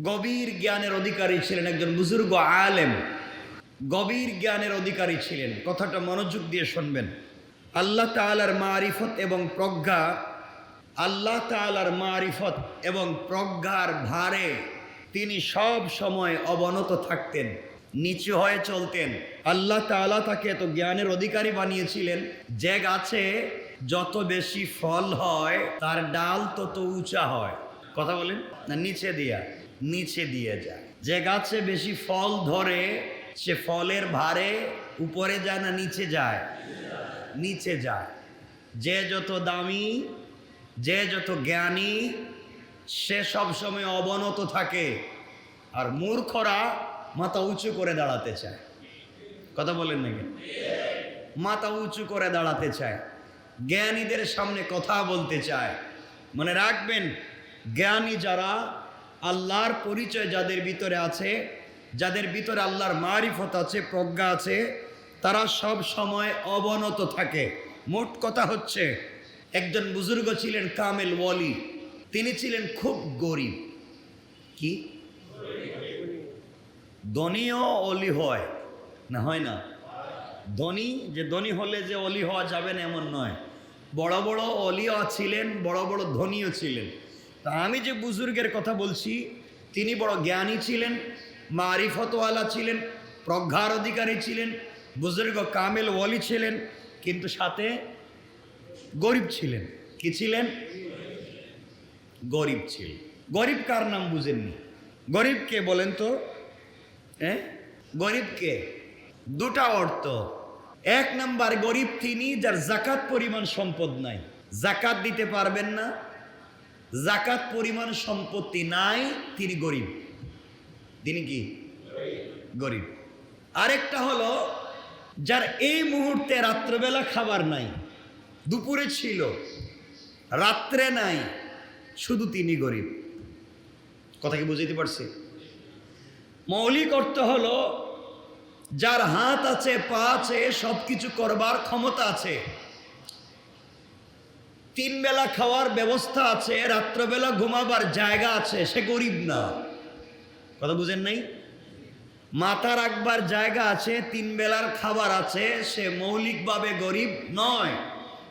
গভীর জ্ঞানের অধিকারী ছিলেন একজন বুজুর্গ আলেম। গভীর জ্ঞানের অধিকারী ছিলেন। কথাটা মনোযোগ দিয়ে শুনবেন। আল্লাহ তালার মারিফত এবং প্রজ্ঞা, আল্লাহ তালার মারিফত এবং প্রজ্ঞার ভারে তিনি সব সময় অবনত থাকতেন, নিচু হয়ে চলতেন। আল্লাহ তাআলা তাকে এত জ্ঞানের অধিকারী বানিয়েছিলেন যে গাছে যত বেশি ফল হয়, তার ডাল তত উঁচা হয়। কথা বলেন? না নিচে দিয়া। নিচে দিয়ে যায়। যে গাছে বেশি ফল ধরে, সে ফলের ভারে উপরে যায় না, নিচে যায়? নিচে যায়। যে যত দামি, যে যত জ্ঞানী, সে সব সময় অবনত থাকে। আর মূর্খরা মাথা উঁচু করে দাঁড়াতে চায়। কথা বলেন নাকি মাথা উঁচু করে দাঁড়াতে চায়। জ্ঞানীদের সামনে কথা বলতে চায়। মনে রাখবেন, জ্ঞানী যারা আল্লাহর পরিচয় যাদের ভিতরে আছে, যাদের ভিতরে আল্লাহর মারিফত আছে, প্রজ্ঞা আছে, তারা সব সময় অবনত থাকে। মোট কথা হচ্ছে, একজন বুজুর্গ ছিলেন কামেল ওয়ালি। তিনি ছিলেন খুব গরিব। কি? ধনীও অলি হয়। না হয় না। ধনী, যে ধনী হলে যে অলি হওয়া যাবে না, এমন নয়। বড় বড় অলিও ছিলেন, বড় বড় ধনীও ছিলেন। তা আমি যে বুজুর্গের কথা বলছি, তিনি বড় জ্ঞানী ছিলেন, মারিফতওয়ালা ছিলেন, প্রজ্ঞার অধিকারী ছিলেন, বুজুর্গ কামেল ওয়ালি ছিলেন, কিন্তু সাথে গরিব ছিলেন। কি ছিলেন? গরিব ছিলেন। গরিব কার নাম বুঝেননি? গরিব কে বলেন তো? হ্যাঁ গরিব কে? দুটা অর্থ। এক নাম্বার, গরিব তিনি যার জাকাত পরিমাণ সম্পদ নাই। জাকাত দিতে পারবেন না জাকাত, পরিমাণ, সম্পত্তি নাই, তিনি গরিব। তিনি কি? গরিব। আরেকটা হলো, যার এই মুহূর্তে রাত্রবেলা খাবার নাই, দুপুরে ছিল, রাত্রে নাই, শুধু তিনি গরিব। কথা কি বুঝাইতে পারছি? মৌলিক অর্থ হলো, যার হাত আছে, পা আছে সব কিছু করবার ক্ষমতা আছে তিন বেলা খাওয়ার ব্যবস্থা আছে, রাত্রবেলা ঘুমাবার জায়গা আছে, সে গরিব না। কথা বুঝেন নাই? মাথা রাখবার জায়গা আছে তিন বেলার খাবার আছে, সে মৌলিকভাবে গরিব নয়।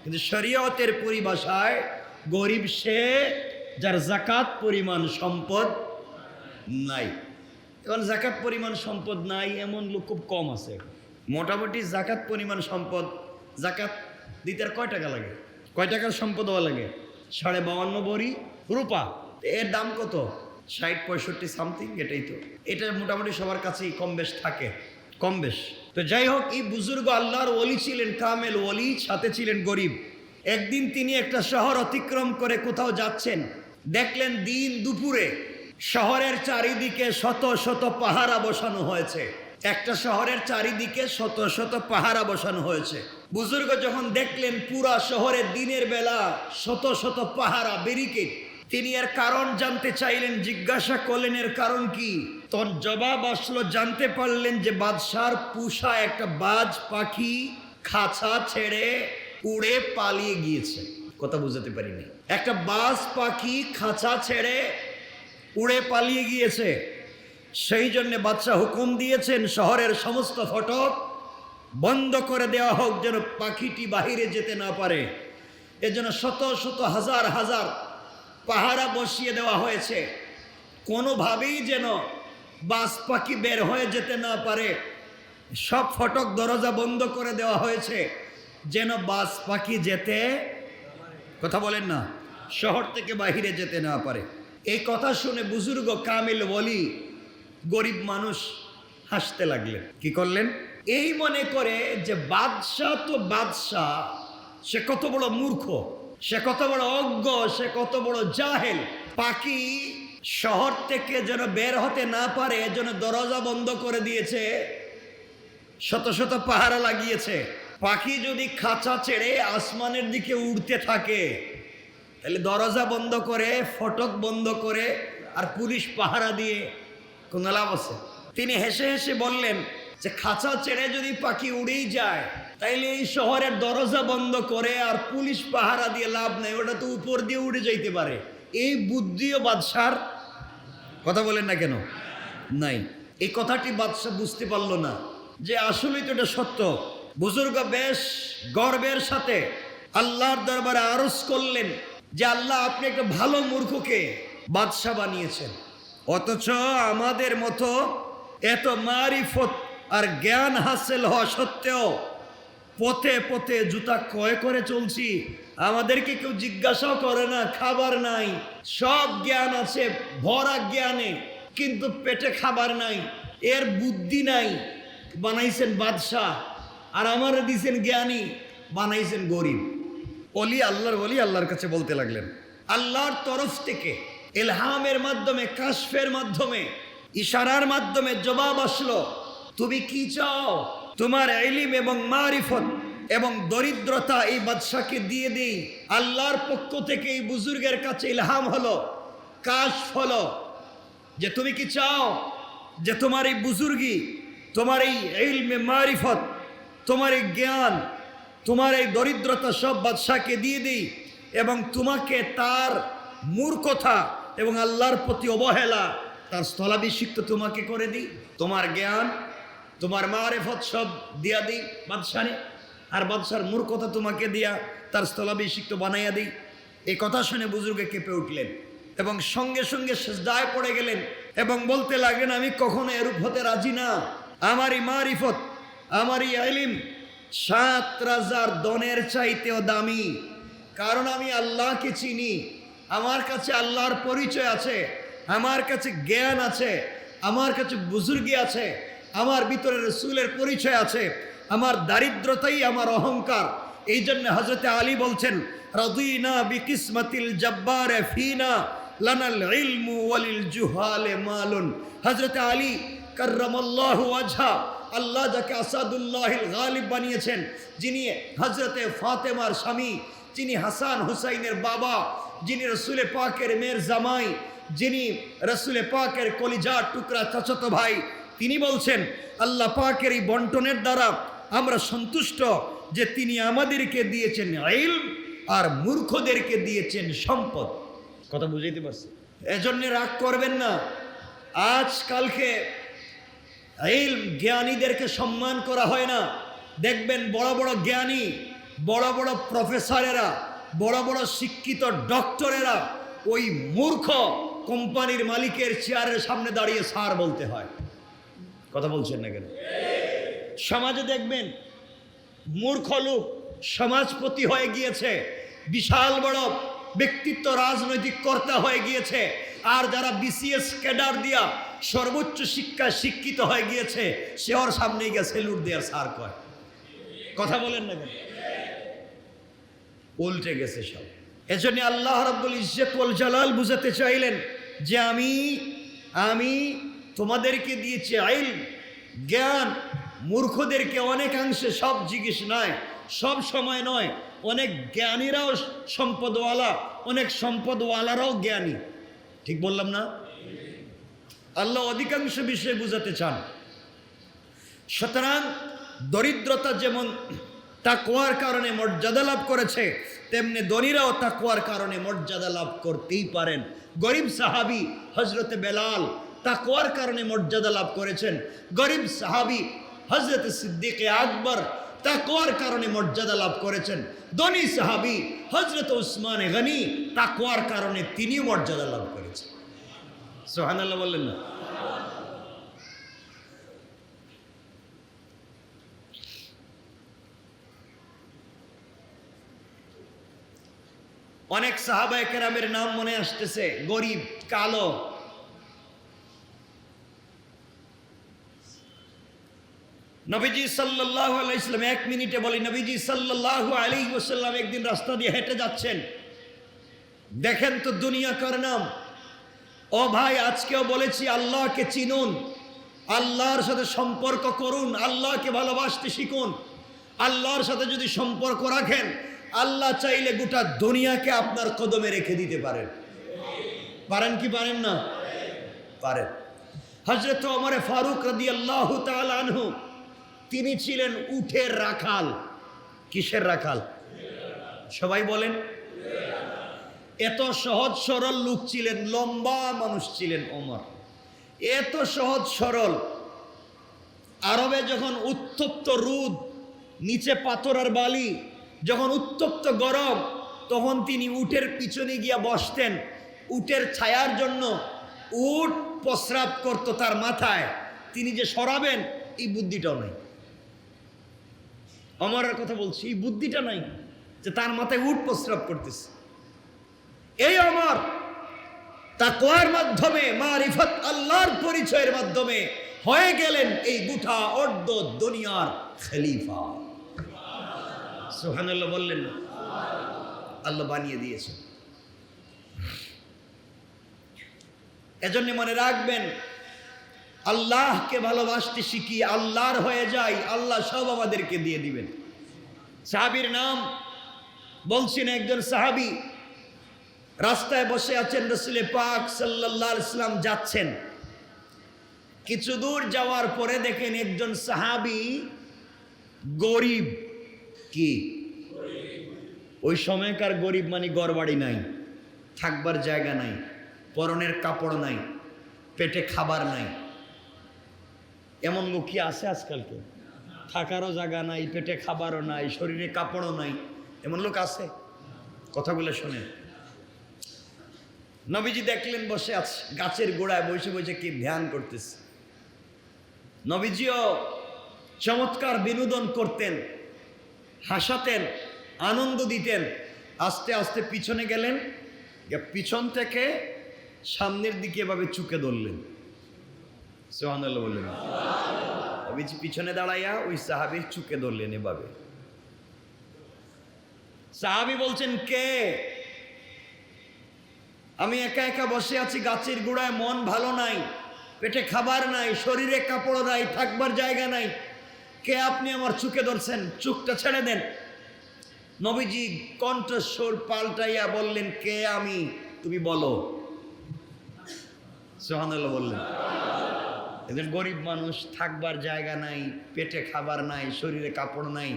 কিন্তু শরীয়তের পরিভাষায় গরিব সে যার জাকাত পরিমাণ সম্পদ নাই। এখন জাকাত পরিমাণ সম্পদ নাই, এমন লোক খুব কম আছে মোটামুটি জাকাত পরিমাণ সম্পদ জাকাত দিতে আর কয় টাকা লাগে? কয় টাকার সম্পদ হওয়া লাগে? সাড়ে বাউান্ন বড়ি রূপা। এর দাম কত? ষাট, পঁয়ষট্টি, সামথিং, এটাই তো। এটা মোটামুটি সবার কাছেই কম বেশ থাকে। কম বেশ। তো যাই হোক, এই বুজুর্গ আল্লাহর ওলি ছিলেন, কামেল ওলি, সাথে ছিলেন গরিব। একদিন তিনি একটা শহর অতিক্রম করে কোথাও যাচ্ছেন। দেখলেন দিন দুপুরে শহরের চারিদিকে শত শত পাহারা বসানো হয়েছে। একটা শহরের চারিদিকে শত শত পাহারা বসানো হয়েছে। বুজুর্গ যখন দেখলেন পুরা শহরে দিনের বেলা শত শত পাহারা ব্যারিকেড তিনি এর কারণ জানতে চাইলেন, জিজ্ঞাসা করলেন, এর কারণ কি? তখন জবাব আসলো, জানতে পারলেন যে বাদশার পুষা একটা বাজ পাখি খাঁচা ছেড়ে উড়ে পালিয়ে গিয়েছে। কথা বুঝাতে পারিনি। একটা বাজ পাখি খাঁচা ছেড়ে উড়ে পালিয়ে গিয়েছে। সেই জন্য বাদশাহ হুকুম দিয়েছেন, শহরের সমস্ত ফটক বন্ধ করে দেওয়া হোক যেন পাখিটি বাহিরে যেতে না পারে। এজন্য শত শত হাজার হাজার পাহারা বসিয়ে দেওয়া হয়েছে। কোনোভাবেই যেন বাস পাখি বের হয়ে যেতে না পারে। সব ফটক দরজা বন্ধ করে দেওয়া হয়েছে যেন বাস পাখি যেতে কথা বলেন না, শহর থেকে বাহিরে যেতে না পারে। এই কথা শুনে বুজুর্গ কামিল বলি গরিব মানুষ হাসতে লাগলেন। কি করলেন? এই মনে করে যে বাদশাহ তো বাদশাহ, সে কত বড় মূর্খ, সে কত বড় অজ্ঞ, সে কত বড় জাহেল। পাখি শহর থেকে যেন বের হতে না পারে যেন দরজা বন্ধ করে দিয়েছে, শত শত পাহারা লাগিয়েছে। পাখি যদি খাঁচা ছেড়ে আসমানের দিকে উড়তে থাকে, তাহলে দরজা বন্ধ করে, ফটক বন্ধ করে, আর পুলিশ পাহারা দিয়ে কোনো লাভ আছে। তিনি হেসে হেসে বললেন, যে খাঁচা ছেড়ে যদি পাখি উড়েই যায়, তাইলে এই শহরের দরজা বন্ধ করে আর পুলিশ পাহারা দিয়ে লাভ নেই, ওটা তো উপর দিয়ে উড়ে যাইতে পারে। এই বুদ্ধিও বাদশার কথা বলেন না কেন? নাই। এই কথাটি বাদশাহ বুঝতে পারল না যে আসলেই তো এটা সত্য। বুজুর্গ বেশ গর্বের সাথে আল্লাহর দরবারে আরজ করলেন যে আল্লাহ আপনি একটা ভালো মূর্খকে বাদশাহ বানিয়েছেন। অথচ আমাদের মতো এত মারিফত আর জ্ঞান হাসিল হওয়া সত্ত্বেও পথে পথে জুতা ক্রয় করে চলছি। আমাদেরকে কেউ জিজ্ঞাসাও করে না, খাবার নাই। সব জ্ঞান আছে, ভরা জ্ঞানে, কিন্তু পেটে খাবার নাই। এর বুদ্ধি নাই। বানাইছেন বাদশাহ, আর আমার দিছেন জ্ঞানী, বানাইছেন গরিব। অলি আল্লাহর বলি আল্লাহর কাছে বলতে লাগলেন, আল্লাহর তরফ থেকে এলহামের মাধ্যমে, কাশফের মাধ্যমে, ইশারার মাধ্যমে জবাব আসলো, তুমি কি চাও? তোমার এলিম এবং মারিফত এবং দরিদ্রতা এই বাদশাকে দিয়ে দিই। আল্লাহর পক্ষ থেকে এই বুজুর্গের কাছে ইলহাম হলো, কাশ হলো যে তুমি কি চাও যে তোমার এই বুজুর্গি, তোমার এই ইলমে মারিফত, তোমার এই জ্ঞান, তোমার এই দরিদ্রতা সব বাদশাকে দিয়ে দিই এবং তোমাকে তার মূর্খতা এবং আল্লাহর প্রতি অবহেলা, তার স্থলাভিষিক্ত তোমাকে করে দিই। তোমার জ্ঞান, তোমার মারেফত সব দিয়া দিই বাদশারে আর বাদশার মূর্খতা তোমাকে দিয়া তার স্থলাভিষিক্ত বানাইয়া দিই। এই কথা শুনে বুজুর্গে কেঁপে উঠলেন এবং সঙ্গে সঙ্গে সেজদায় পড়ে গেলেন এবং বলতে লাগলেন, আমি কখনো এরূপ হতে রাজি না। আমারই মারিফত, আমারই আইলিম সাত রাজার দনের চাইতেও দামি। কারণ আমি আল্লাহকে চিনি আমার কাছে আল্লাহর পরিচয় আছে, আমার কাছে জ্ঞান আছে, আমার কাছে বুজুর্গি আছে, আমার ভিতরে রসুলের পরিচয় আছে, আমার দারিদ্রতাই আমার অহংকার। এই জন্য হজরতে আলী বলছেন, রদিনা বিকিসমতিল জব্বারে ফিনা লানাল ইলমু ওয়ালিল জুহালে মালুন। হজরতে আলী, কার্রামাল্লাহু আজহা আল্লাহ যাকে আসাদুল্লাহিল গালিব বানিয়েছেন, যিনি হজরতে ফাতেমার স্বামী যিনি হাসান হুসাইনের বাবা, যিনি রসুলে পাকের মেয়ের জামাই, যিনি রসুলে পাকের কলিজার টুকরা চাচত ভাই, তিনি বলছেন, আল্লাহ পাকের এই বন্টনের দ্বারা আমরা সন্তুষ্ট যে তিনি আমাদেরকে দিয়েছেন আইল আর মূর্খদেরকে দিয়েছেন সম্পদ। কথা বুঝাইতে পারছি? এজন্য রাগ করবেন না। আজকালকে ইলম জ্ঞানীদেরকে সম্মান করা হয় না। দেখবেন বড় বড় জ্ঞানী বড় বড় প্রফেসরেরা, বড় বড় শিক্ষিত ডক্টরেরা ওই মূর্খ কোম্পানির মালিকের চেয়ারের সামনে দাঁড়িয়ে সার বলতে হয়। কথা বলছেন না কেন? সমাজে দেখবেন, মূর্খ লোক সমাজপতি হয়ে গিয়েছে, বিশাল বড় ব্যক্তিত্ব রাজনৈতিক কর্তা হয়ে গিয়েছে, আর যারা বিসিএস ক্যাডার দিয়া সর্বোচ্চ শিক্ষায় শিক্ষিত হয়ে গিয়েছে, সে ওর সামনে গিয়ে সেলুট দেওয়ার সার কয়। কথা বলেন না কেন? উল্টে গেছে সব। এজন্য আল্লাহ রাব্বুল ইজ্জত ওয়াল জালাল বুঝাতে চাইলেন যে আমি আমি তোমাদেরকে দিয়েছি আইল, জ্ঞান, মূর্খদেরকে অনেকাংশে সব জিজ্ঞেস নয় সব সময় নয়, অনেক জ্ঞানীরাও সম্পদওয়ালা, অনেক সম্পদওয়ালারাও জ্ঞানী। ঠিক বললাম না? আল্লাহ অধিকাংশ বিষয়ে বুঝাতে চান। সুতরাং দরিদ্রতা যেমন তাকওয়ার কারণে মর্যাদা লাভ করেছে, তেমনি ধনীরাও তাকওয়ার কারণে মর্যাদা লাভ করতেই পারেন। গরিব সাহাবি হজরতে বেলাল তাকওয়ার কারণে মর্যাদা লাভ করেছেন। গরিব সাহাবি হজরত সিদ্দিকে আকবর তাকওয়ার কারণে মর্যাদা লাভ করেছেন। ধনী সাহাবি হজরত উসমান গনি তাকওয়ার কারণে তিনিও মর্যাদা লাভ করেছেন। সোহানাল্লাহ বললেন না? অনেক সাহাবায় কেরামের নাম মনে আসতেছে, গরিব, কালো। নবীজি সাল্লাল্লাহু আলাইহি সাল্লাম এক মিনিটে বলি, নবীজি সাল্লাল্লাহু আলাইহি ওয়াসাল্লাম একদিন রাস্তা দিয়ে হেঁটে যাচ্ছেন। দেখেন তো দুনিয়া কার নাম। ও ভাই, আজকেও বলেছি, আল্লাহকে চিনুন। আল্লাহর সাথে সম্পর্ক করুন। আল্লাহকে ভালোবাসতে শিখুন। আল্লাহর সাথে যদি সম্পর্ক রাখেন আল্লাহ চাইলে গোটা দুনিয়াকে আপনার কদমে রেখে দিতে পারেন। পারেন কি পারেন না? পারেন। হজরত ওমরে ফারুক রাদি আল্লাহ আনহু, তিনি ছিলেন উঠের রাখাল। কিসের রাখাল? সবাই বলেন। এত সহজ সরল লোক ছিলেন, লম্বা মানুষ ছিলেন ওমর। এত সহজ সরল। আরবে যখন উত্তপ্ত রুদ, নিচে পাথর আর বালি যখন উত্তপ্ত গরম, তখন তিনি উটের পিছনে গিয়া বসতেন। উটের ছায়ার জন্য উট প্রস্রাব করত তার মাথায়। তিনি যে সরাবেন, এই বুদ্ধিটাও নাই। অমরের কথা বলছি, এই বুদ্ধিটা নাই যে তার মাথায় উট প্রস্রাব করতেছে। এই অমর তাকওয়ার মাধ্যমে? মারিফত আল্লাহর পরিচয়ের মাধ্যমে হয়ে গেলেন এই গুঠা অর্ধ দুনিয়ার খলিফা। সুহানুল্লাহ বললেন, আল্লাহ বানিয়ে দিয়েছেন। এজন্য মনে রাখবেন, আল্লাহকে ভালোবাসতে শিখি, আল্লাহর হয়ে যাই, আল্লাহ সব আমাদেরকে দিয়ে দিবেন। সাহাবির নাম বলছেন একজন সাহাবি, রাস্তায় বসে আছেন রসুলে পাক সাল্লাহ ইসলাম যাচ্ছেন। কিছু দূর যাওয়ার পরে দেখেন একজন সাহাবি গরিব। কি? ওই সময়কার গরিব মানে গড়বাড়ি নাই, থাকবার জায়গা নাই, পরনের কাপড় নাই, পেটে খাবার নাই। এমন কি আছে আজকালকে? থাকারও জায়গা নাই, পেটে খাবারও নাই, শরীরে কাপড়ও নাই। এমন লোক আছে? কথাগুলো শোনেন নবীজি দেখলেন বসে আছে, গাছের গোড়ায় বসে বসে কি ধ্যান করতেছে। নবীজিও চমৎকার বিনোদন করতেন। হাসাতেন, আনন্দ দিতেন, আস্তে আস্তে পিছনে গেলেন পিছন থেকে সামনের দিকে এভাবে চুকে ধরলেন। সোহানুল্লাহ বললেন। পিছনে দাঁড়াইয়া ওই সাহাবির চুকে ধরলেন এভাবে। সাহাবি বলছেন, কে? আমি একা একা বসে আছি, গাছের গোড়ায় মন ভালো নাই, পেটে খাবার নাই, শরীরে কাপড় নাই, থাকবার জায়গা নাই কে আপনি আমার চুকে ধরছেন? চুকটা ছেড়ে দেন। নবীজি কণ্ঠস্বর পাল্টাইয়া বললেন, কে আমি? তুমি বলো। সোহানুল্লাহ বললেন। এদের গরিব মানুষ, থাকবার জায়গা নাই, পেটে খাবার নাই, শরীরে কাপড় নাই,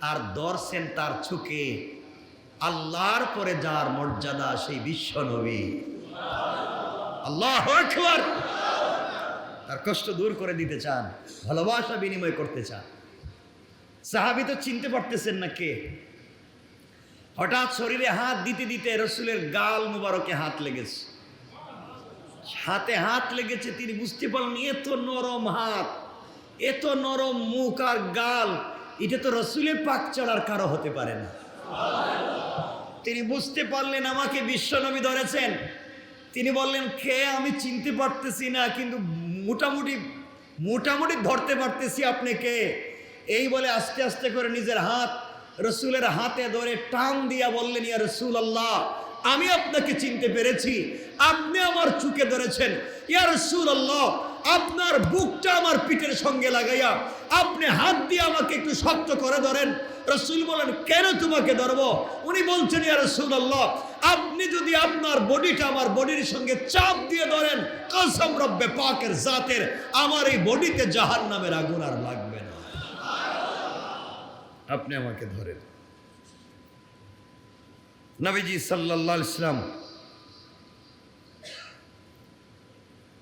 আর দর্শেন তার চুকে। আল্লাহর পরে যার মর্যাদা, সেই বিশ্ব নবী। আল্লাহ তার কষ্ট দূর করে দিতে চান, ভালোবাসা বিনিময় করতে চান। সাহাবি তো চিনতে পারতেছেন না কে। হঠাৎ শরীরে হাত দিতে দিতে রসুলের গাল মুবারকে হাত লেগেছে। হাতে হাত লেগেছে, তিনি বুঝতে পারলেন, এত নরম হাত, এত নরম মুখ আর গাল, এটা তো রসুলের পাক চড়ার কারও হতে পারে না। তিনি বুঝতে পারলেন, আমাকে বিশ্বনবী ধরেছেন। তিনি বললেন, কে? আমি চিনতে পারতেছি না, কিন্তু মোটামুটি মোটামুটি ধরতে পারতেছি আপনাকে। এই বলে আস্তে আস্তে করে নিজের হাত, রসুলের হাতে ধরে টান দিয়া বললেন, ইয়া রসুল আল্লাহ আমি আপনাকে চিনতে পেরেছি। আপনি আমার চুকে ধরেছেন। ইয়া রসুল আল্লাহ আপনার বুকটা আমার পিঠের সঙ্গে লাগাইয়া আপনি হাত দিয়ে আমাকে একটু শক্ত করে ধরেন। রসুল বলেন, কেন তোমাকে ধরবো? উনি বলছেন, ইয়া রসুল আল্লাহ আপনি যদি আপনার বডিটা আমার বডির সঙ্গে চাপ দিয়ে ধরেন, কসম রব্বে পাকের জাতের, আমার এই বডিতে জাহান নামের আগুন আর লাগবে না। আপনি আমাকে ধরেন। নবীজি আলাইহি ইসলাম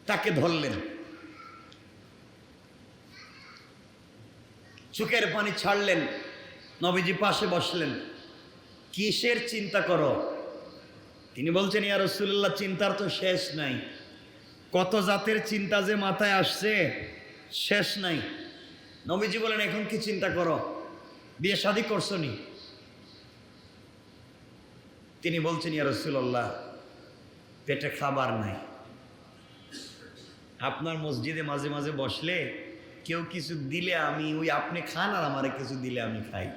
তাকে ধরলেন। চোখের পানি ছাড়লেন, নবীজি পাশে বসলেন। কিসের চিন্তা করো? তিনি বলছেন, ইয়া রসুল্লাহ চিন্তার তো শেষ নাই। কত জাতের চিন্তা যে মাথায় আসছে, শেষ নাই। নবীজি বলেন, এখন কি চিন্তা করো? বিয়ে শাদি করছ নি? তিনি বলছেন, ইয়া রসুল্লাহ পেটে খাবার নাই। আপনার মসজিদে মাঝে মাঝে বসলে কেউ কিছু দিলে আমি ওই আপনি খান আর আমারে কিছু দিলে আমি খাই।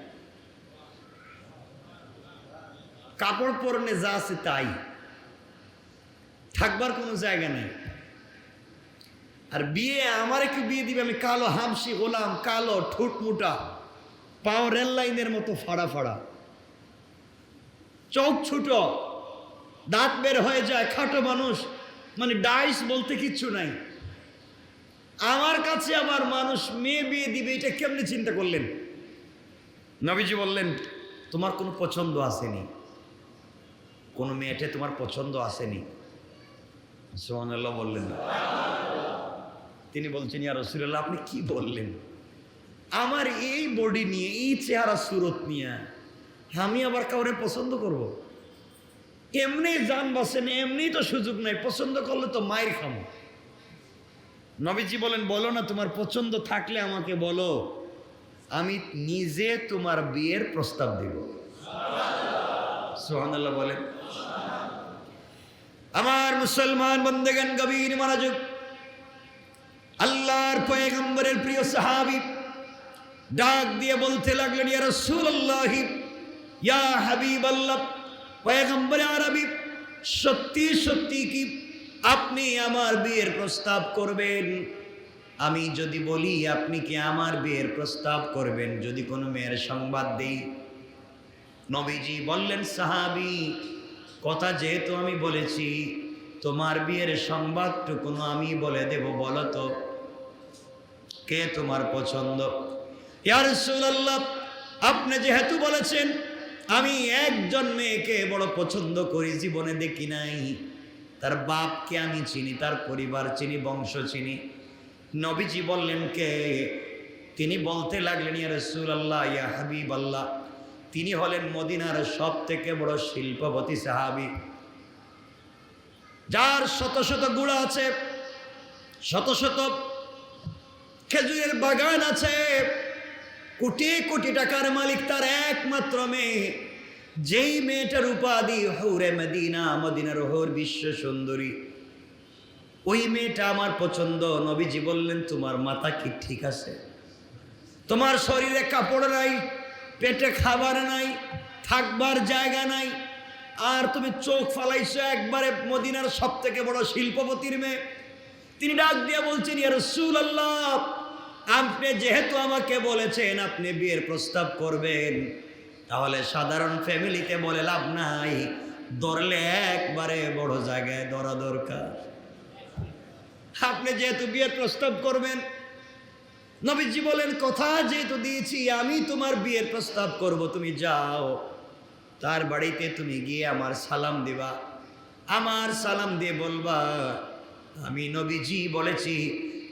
কাপড় পরনে যা আছে তাই। থাকবার কোনো জায়গা নেই। আর বিয়ে আমার একটু বিয়ে দিবে, আমি কালো হামসি গোলাম, কালো ঠোঁট মোটা, পাও রেল লাইনের মতো ফাড়া ফাড়া। চোখ ছোট, দাঁত বের হয়ে যায়, খাটো মানুষ মানে ডাইস বলতে কিচ্ছু নাই। আমার কাছে আবার মানুষ মেয়ে বিয়ে দিবে, এটা কেমনি চিন্তা করলেন? নবীজি বললেন, তোমার কোনো পছন্দ আসেনি। কোনো মেয়েটে তোমার পছন্দ আসেনি। সোহানাল্লাহ বললেন। তিনি বলছেন, ইয়া রসুল্লাহ আপনি কি বললেন? আমার এই বডি নিয়ে, এই চেহারা সুরত নিয়ে, আমি আবার কাউরে পছন্দ করব। এমনি যান বাসেন, এমনি তো সুযোগ নাই, পছন্দ করলে তো মায়ের খামো। নবীজি বলেন, বলো না, তোমার পছন্দ থাকলে আমাকে বলো। আমি নিজে তোমার বিয়ের প্রস্তাব দিব। সোহানাল্লাহ বলেন। আমার মুসলমান বন্দেগান গভীর মনোযোগ। আল্লাহর পয়গম্বরের প্রিয় সাহাবি ডাক দিয়ে বলতে লাগলেন, ইয়া রাসূলুল্লাহ, ইয়া হাবিবাল্লাহ, পয়গম্বর আরবি, সত্যি সত্যি কি আপনি আমার বিয়ের প্রস্তাব করবেন। আমি যদি বলি, আপনি কি আমার বিয়ের প্রস্তাব করবেন? যদি কোনো মেয়ের সংবাদ দেই। নবীজি বললেন, সাহাবি, কথা যেহেতু আমি বলেছি, তোমার বিয়ের সংবাদটুকুনো আমি বলে দেব, বলো তো, কে তোমার পছন্দ? ইয়ার সুল্লাহ আপনি যেহেতু বলেছেন, আমি একজন মেয়েকে বড় পছন্দ করি, জীবনে দেখি নাই। তার বাপকে আমি চিনি, তার পরিবার চিনি, বংশ চিনি। নবীজি বললেন, কে? তিনি বলতে লাগলেন, ইয়া রসুল আল্লাহ ইয়া হাবিব আল্লাহ তিনি হলেন মদিনার সব থেকে বড় শিল্পপতি, সাহাবি। যার শত শত গুড়া আছে, শত শত খেজুরের বাগান আছে, কোটি কোটি টাকার মালিক তার একমাত্র মেয়ে। যেই মেয়েটার উপাধি হৌরে মদিনা, মদিনার হৌর বিশ্ব সুন্দরী। ওই মেয়েটা আমার পছন্দ। নবীজি বললেন, তোমার মাথা কি ঠিক আছে? তোমার শরীরে কাপড় নাই, পেটে খাবার নাই, থাকবার জায়গা নাই, আর তুমি চোখ ফালাইছো একবারে মদিনার সব থেকে বড় শিল্পপতির মেয়ে। তিনি ডাক দিয়ে বলছেন, ইয়া রসুল আল্লাহ আপনি যেহেতু আমাকে বলেছেন, আপনি বিয়ের প্রস্তাব করবেন তাহলে সাধারণ ফ্যামিলিতে বলে লাভ নাই। ধরলে একবারে বড় জায়গায় ধরা দরকার। আপনি যেহেতু বিয়ের প্রস্তাব করবেন, নবীজি বলেন, কথা যেহেতু দিয়েছি, আমি তোমার বিয়ের প্রস্তাব করব, তুমি যাও। তার বাড়িতে তুমি গিয়ে আমার সালাম দিবা। আমার সালাম দিয়ে বলবা, আমি নবীজি বলেছি,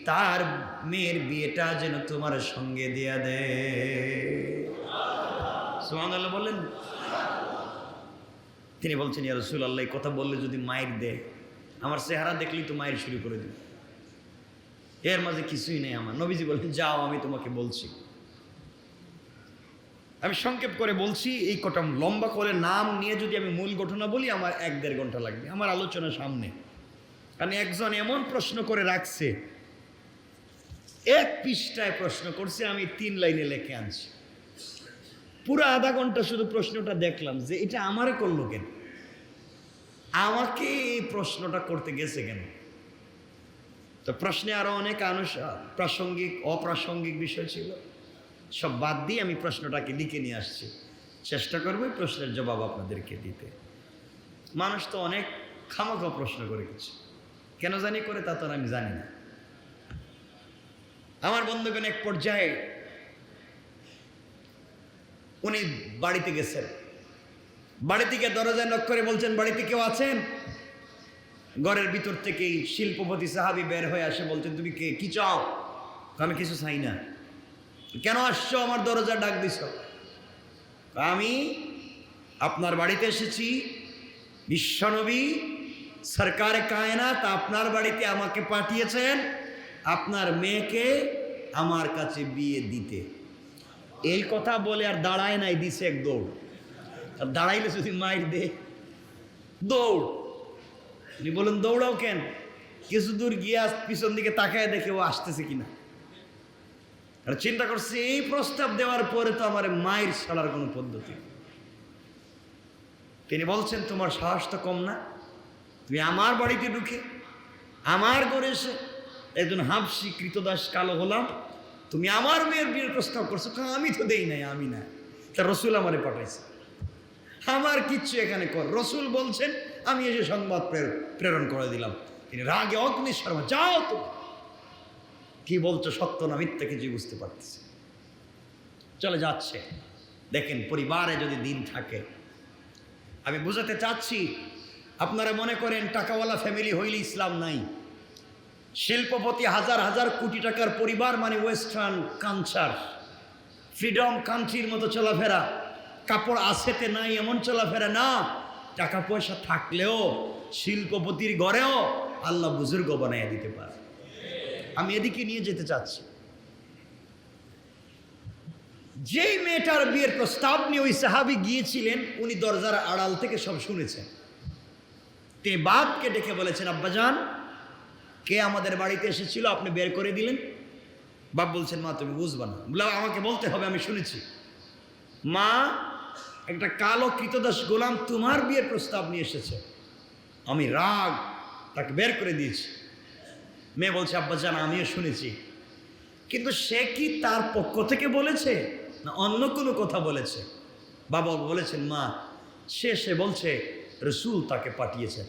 তার মেয়ের বিয়েটা যেন তোমার সঙ্গে দেয়া। সুবহানাল্লাহ বললেন? তিনি বলছেন, ইয়া রাসূলুল্লাহ, এই কথা বললে যদি মায়ের দে আমার চেহারা দেখলেই তো মায়ের শুরু করে দিবে। এর মাঝে কিছুই নেই আমার। নবীজি বললেন, যাও, আমি তোমাকে বলছি। আমি সংক্ষেপ করে বলছি, এই কটা লম্বা করে নাম নিয়ে যদি আমি মূল ঘটনা বলি, আমার এক দেড় ঘণ্টা লাগবে। আমার আলোচনা সামনে। কারণ একজন এমন প্রশ্ন করে রাখছে, এক পৃষ্ঠায় প্রশ্ন করছে, আমি তিন লাইনে লেখে আনছি। পুরো আধা ঘণ্টা শুধু প্রশ্নটা দেখলাম যে এটা আমারে করল কেন? আমাকে এই প্রশ্নটা করতে গেছে কেন? তো প্রশ্নে আরও অনেক আনুষ প্রাসঙ্গিক, অপ্রাসঙ্গিক বিষয় ছিল। সব বাদ দিয়ে আমি প্রশ্নটাকে লিখে নিয়ে আসছি। চেষ্টা করব প্রশ্নের জবাব আপনাদেরকে দিতে। মানুষ তো অনেক খামাখা প্রশ্ন করে গেছে কেন জানি করে তা তো আমি জানি না। আমার বন্ধুগণ এক পর্যায়ে উনি বাড়িতে গেছেন। বাড়ি থেকে দরজায় নক করে বলছেন, বাড়িতে কেউ আছেন? ঘরের ভিতর থেকেই শিল্পপতি সাহাবি বের হয়ে আসে, বলছেন, তুমি কে? কি চাও? আমি কিছু চাই না। কেন আসছো? আমার দরজা ডাক দিছ। আমি আপনার বাড়িতে এসেছি। বিশ্বনবী সরকার কায়নাত আপনার বাড়িতে আমাকে পাঠিয়েছেন। আপনার মেয়েকে আমার কাছে বিয়ে দিতে। এই কথা বলে আর দাঁড়ায় নাই, দিছে এক দৌড়। আর দাঁড়াইলে যদি মাইর দে, দৌড়। উনি বলেন দৌড়াও কেন? কিছু দূর গিয়ে পিছন দিকে তাকায় দেখে ও আসতেছে কিনা। আর চিন্তা করছে, এই প্রস্তাব দেওয়ার পরে তো আমার মায়ের ছাড়ার কোনো পদ্ধতি তিনি বলছেন, তোমার সাহস তো কম না। তুমি আমার বাড়িতে ঢুকে, আমার ঘরে এসে একজন হাফসি কৃতদাস কালো হলাম তুমি আমার মেয়ের বিয়ের প্রস্তাব করছ আমি তো দেই নাই, আমি না তা রসুল আমারে পাঠাইছে। আমার কিচ্ছু এখানে কর। রসুল বলছেন, আমি এসে সংবাদ প্রের- প্রেরণ করে দিলাম। তিনি রাগে অগ্নি শর্মা, যাও তো কি বলছো সত্য না মিথ্যা কিছু বুঝতে পারতেছি চলে যাচ্ছে। দেখেন, পরিবারে যদি দিন থাকে, আমি বুঝাতে চাচ্ছি, আপনারা মনে করেন টাকাওয়ালা ফ্যামিলি হইলে ইসলাম নাই। শিল্পপতি হাজার হাজার কোটি টাকার পরিবার মানে ওয়েস্টার্ন কালচার। ফ্রিডম কান্ট্রির মতো চলাফেরা। কাপড় আছেতে নাই এমন চলাফেরা না। টাকা পয়সা থাকলেও শিল্পপতির ঘরেও আল্লাহ বুজুর্গ বানাইয়া দিতে পারে। আমি এদিকে নিয়ে যেতে চাচ্ছি। যেই মেয়েটার বিয়ের প্রস্তাব নিয়ে ওই সাহাবি গিয়েছিলেন, উনি দরজার আড়াল থেকে সব শুনেছেন। তে বাপকে ডেকে বলেছেন, আব্বাজান কে আমাদের বাড়িতে এসেছিল? আপনি বের করে দিলেন। বাপ বলছেন, মা, তুমি বুঝবা না। বলে আমাকে বলতে হবে, আমি শুনেছি। মা, একটা কালো কৃতদাস গোলাম তোমার বিয়ের প্রস্তাব নিয়ে এসেছে। আমি রাগ, তাকে বের করে দিয়েছি। মেয়ে বলছে, আব্বা আব্বাজান আমিও শুনেছি। কিন্তু সে কি তার পক্ষ থেকে বলেছে না অন্য কোনো কথা বলেছে? বাবা বলেছেন, মা, সে সে বলছে, রসুল তাকে পাঠিয়েছেন।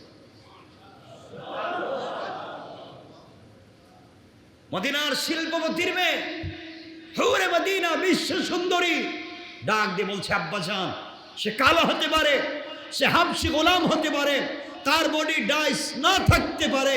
মদিনার শিল্পপতির মেয়ে। হৌরে মদিনা, বিশ্ব সুন্দরী। ডাক দিয়ে বলছে, আব্বাজান, সে কালো হতে পারে, সে হাবসি গোলাম হতে পারে, তার বডি ডাইস না থাকতে পারে,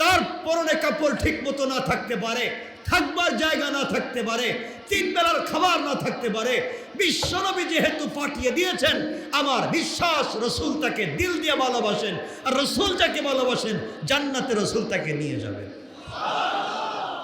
তার পরনে কাপড় ঠিক মতো না থাকতে পারে, থাকবার জায়গা না থাকতে পারে, তিন বেলার খাবার না থাকতে পারে বিশ্বনবী যেহেতু পাঠিয়ে দিয়েছেন, আমার বিশ্বাস রসুল তাকে দিল দিয়ে ভালোবাসেন, আর রসুল যাকে ভালোবাসেন, জান্নাতে রসুল তাকে নিয়ে যাবেন।